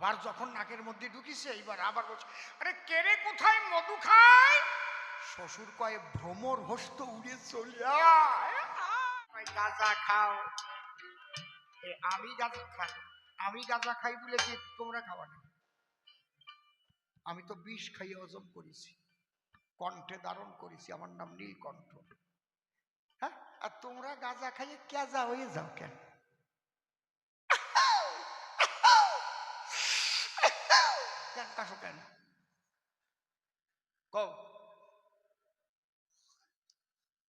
আবার যখন নাকের মধ্যে ঢুকিছে এইবার আবার বলছে আরে কেড়ে কোথায়? মধু খায়? শ্বশুর কয়ে ভ্রমর হস্ত উড়ে চলে আয়। কয়, গাঁজা খাও। আমি গাঁজা খাই। আমি গাঁজা খাই বলে কি তোমরা খাওয়া না। আমি তো বিষ খাইয়ে হজম করেছি। কণ্ঠে ধারণ করেছি। আমার নাম নীলকণ্ঠ। হ্যাঁ? আর তোমরা গাঁজা খাইয়ে কেজা হয়ে যাও কেন?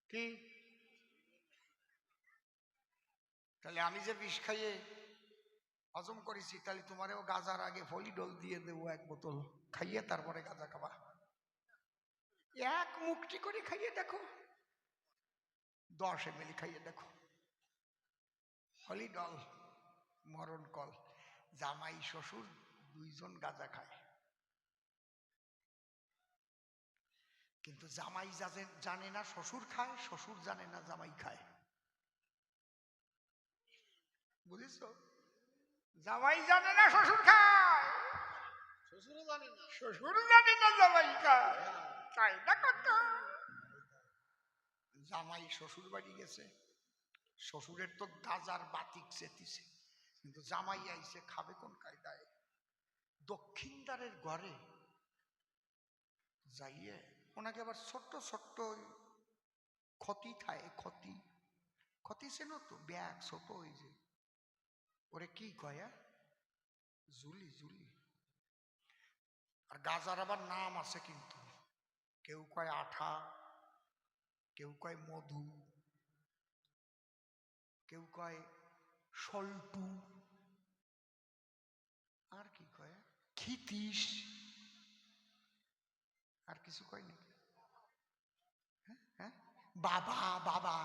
কি তাহলে আমি যে বিষ খাইয়ে হজম করেছি, তাহলে তোমারেও গাজার আগে ফলিডোল দিয়ে দেবো এক বোতল। খাইয়ে তারপরে গাঁজা খাবা। এক মুক্তি করে খাইয়ে দেখো। দশ এম খাইয়ে দেখো। ফলিডল মরণ কল। জামাই, শ্বশুর দুইজন গাঁজা খায়। কিন্তু জামাই জানে না শ্বশুর খায় শ্বশুর জানে না জামাই খায়। বুঝেছ? জামাই জানে না শ্বশুর খায়। শ্বশুরও জানে না। শ্বশুর জানে না জামাই খায়। তাই না কথা? জামাই শ্বশুর বাড়ি গেছে। শ্বশুরের তো গাজার বাতিক চেতিছে। কিন্তু জামাই আইছে খাবে কোন কায়দায়? দক্ষিণদারের ঘরে যাইয়ে ওনাকে আবার ছোট্ট ছোট্ট ক্ষতি থায় ক্ষতি। ক্ষতি ছিল তো ব্যাগ ছোট ওই যে। ওরে কি কয়া জুলি জুলি আর গাজার আবার নাম আছে কিন্তু। কেউ কয় আঠা, কেউ কয় মধু, কেউ কয় সল্টু আর কি কয় খিতিস আর কিছু কয় নাকি? হ্যাঁ হ্যাঁ? বাবা বাবা।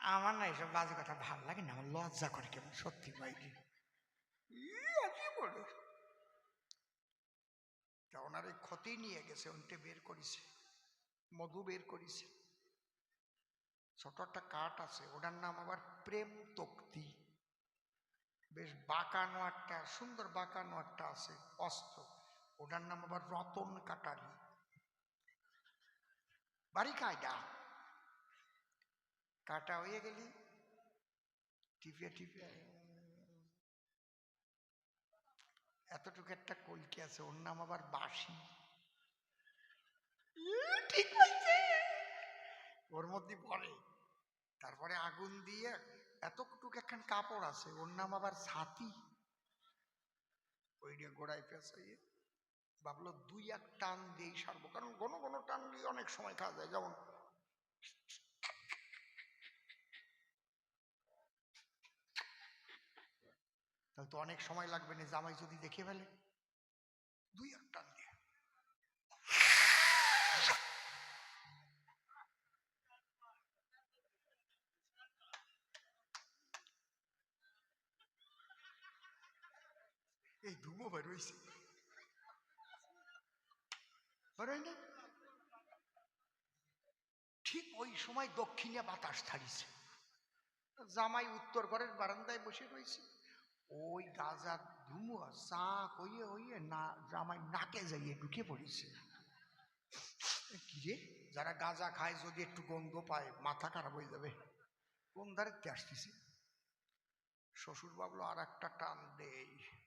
আমার না এসব বাজে কথা ভালো লাগে না, আমার লজ্জা করে কেমন সত্যি বাইরে বলে? তা ওনার এই ক্ষতি নিয়ে গেছে, উনটে বের করেছে, মধু বের করেছে। ছোট একটা কাঠ আছে ওটার নাম আবার প্রেম তক্তি। বেশ বাঁকানো একটা, সুন্দর বাঁকানো একটা আছে, অস্ত্র। ওটার নাম আবার রতন কাটারি। বাড়ি কায়দা কাটা হয়ে গেলি? টিপে টিপে এতটুকু একটা কলকি আছে, ওর নাম আবার বাসি ঠিক হয়েছে ওর মধ্যে পড়ে তারপরে আগুন দিয়ে এতটুকু একখান কাপড় আছে, ওর নাম আবার ছাতি। ওই নিয়ে গোড়ায় পেঁচাইয়ে ভাবলো দুই এক টান দিয়েই সারবো, কারণ ঘন ঘন টান দিয়ে অনেক সময় খাওয়া যায়, যেমন তাহলে তো অনেক সময় লাগবে না, জামাই যদি দেখে ফেলে দুই এক টান দিয়ে এই ধুমো বের হয়েছে না ঠিক ওই সময় দক্ষিণে বাতাস ছাড়িছে। জামাই উত্তর ঘরের বারান্দায় বসে রয়েছে। ওই গাজার ধুমো চা হইয়ে হইয়ে না, জামাই নাকে যাইয়ে ঢুকে পড়েছে। কিরে যারা গাঁজা খায় যদি একটু গন্ধ পায়, মাথা খারাপ হয়ে যাবে। কোন ধারে আসতেছে? শ্বশুর বাবলো আর একটা টান দেই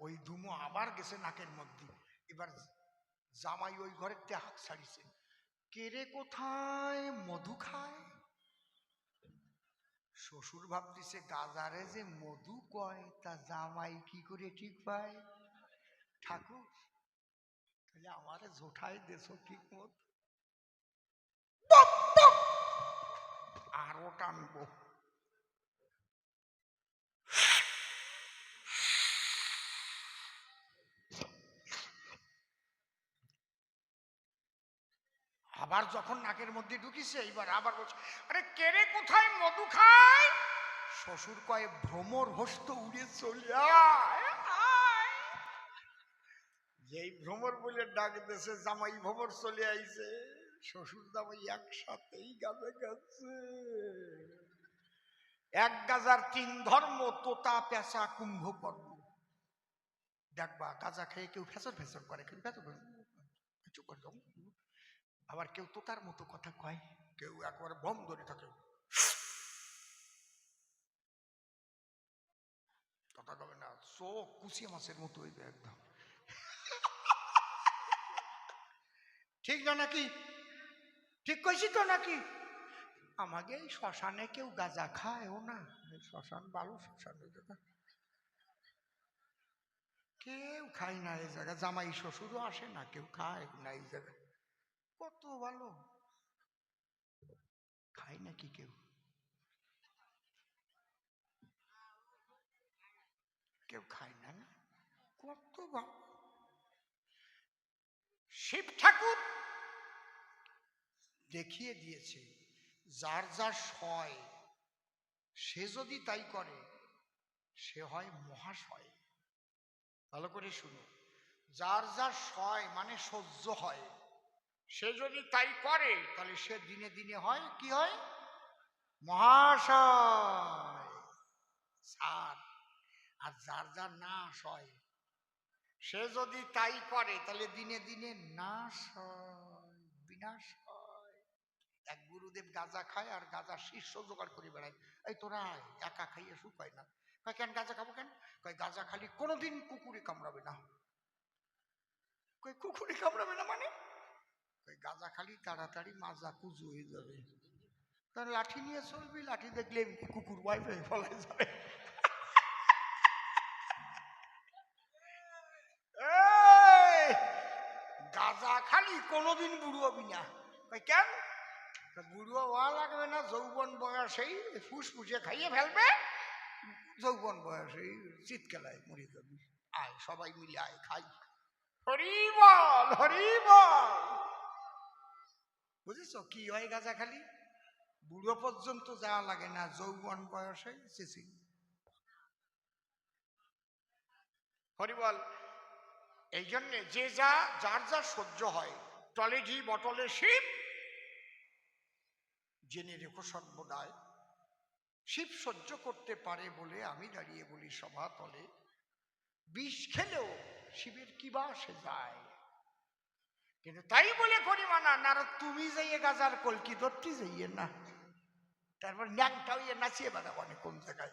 ওই ধুমো আবার গেছে নাকের মধ্যে। এবার জামাই ওই ঘরের তে হাত ছাড়িছে কেরে কোথায়? মধু খায়? শ্বশুর ভাবতেছে গাজারে যে মধু কয়, তা জামাই কি করে ঠিক পায়? ঠাকুর, তাহলে আমারে জোঠাই দেশ ঠিক মত আরও টানবো। আবার যখন নাকের মধ্যে ঢুকিছে, এইবার আবার বলছে, আরে কেরে কোথায়? মধু খায়? শ্বশুর কয়ে, ভ্রমর হস্ত উড়ে চলিয়া। যেই ভ্রমর বলে ডাক দেশে জামাই ভ্রমর চলে আইছে। শ্বশুর জামাই একসাথেই গাজা গেছে এক গাজার তিন ধর্ম, তোতা, পেঁচা কুম্ভকর্ণ দেখবা, গাজা খেয়ে কেউ ফেসর ফেসর করে, কেউ ফেসর করে। আবার কেউ তোতার মতো কথা কয়, কেউ একবারে বম ধরে থাকে কথা কবে না চোখ কুচিয়া মাছের মতো হইবে একদম। ঠিক না নাকি? ঠিক কইছি তো নাকি? আমাকে এই শ্মশানে কেউ গাঁজা খায়ও না, এই শ্মশান ভালো শ্মশান। কেউ খায় না এই জায়গা জামাই শ্বশুরও আসে না, কেউ খায় না এই জায়গায়। কত ভালো। খায় নাকি কেউ? কেউ খায় না? কত ভালো। শিব ঠাকুর দেখিয়ে দিয়েছে, যার যার সয়, সে যদি তাই করে, সে হয় মহাশয় ভালো করে শুনো। যার যার সয় মানে সহ্য হয়। সে যদি তাই করে, তাহলে সে দিনে দিনে হয়, কি হয়? মহাশয়, সার। আর যার যার নাশ হয়, সে যদি তাই করে, তাহলে দিনে দিনে নাশ হয়, বিনাশ হয়। এক গুরুদেব গাঁজা খায় আর গাঁজা শীর্ষ জোগাড় করে বেড়ায়। এই তোরা একা খাইয়ে শুকায় না। কয়, কেন গাঁজা খাব কেন? কয়, গাঁজা খালি কোনোদিন কুকুরে কামড়াবে না। কই কুকুরে কামড়াবে না মানে? গাঁজা খালি তাড়াতাড়ি মাজা কুজু হয়ে যাবে। তার লাঠি নিয়ে চলবি, লাঠি দেখলে কুকুর ওয়াইফাই ফলাই যাবে। গাঁজা খালি কোনোদিন বুড়ো হবি না। কেন? বুড়ো হওয়া লাগবে না, যৌবন বয়সেই ফুসফুসে খাইয়ে ফেলবে। যৌবন বয়সেই চিৎকেলায় মরে যাবি। আয়, সবাই মিলে আয়, খাই। হরি বল হরি বল। বুঝেছ? কি হয় গাঁজা খালি বুড়ো পর্যন্ত যাওয়া লাগে না, যৌবন বয়সে চেঁচি হরি বল, এই জন্যে যে যা, যার যা সহ্য হয় টলে ঘি, বটলে শিব, জেনে রেখো সর্বদায় শিব সহ্য করতে পারে বলে আমি দাঁড়িয়ে বলি সভা তলে। বিষ খেলেও শিবের কি বা সে যায়? কিন্তু তাই বলে করি মানা না তুমি যাইয়ে গাজার কলকি ধরতে যাইয়ে না। তারপর ন্যাংটা হইয়ে নাচিয়ে বেড়াবো অনেক কোন জায়গায়।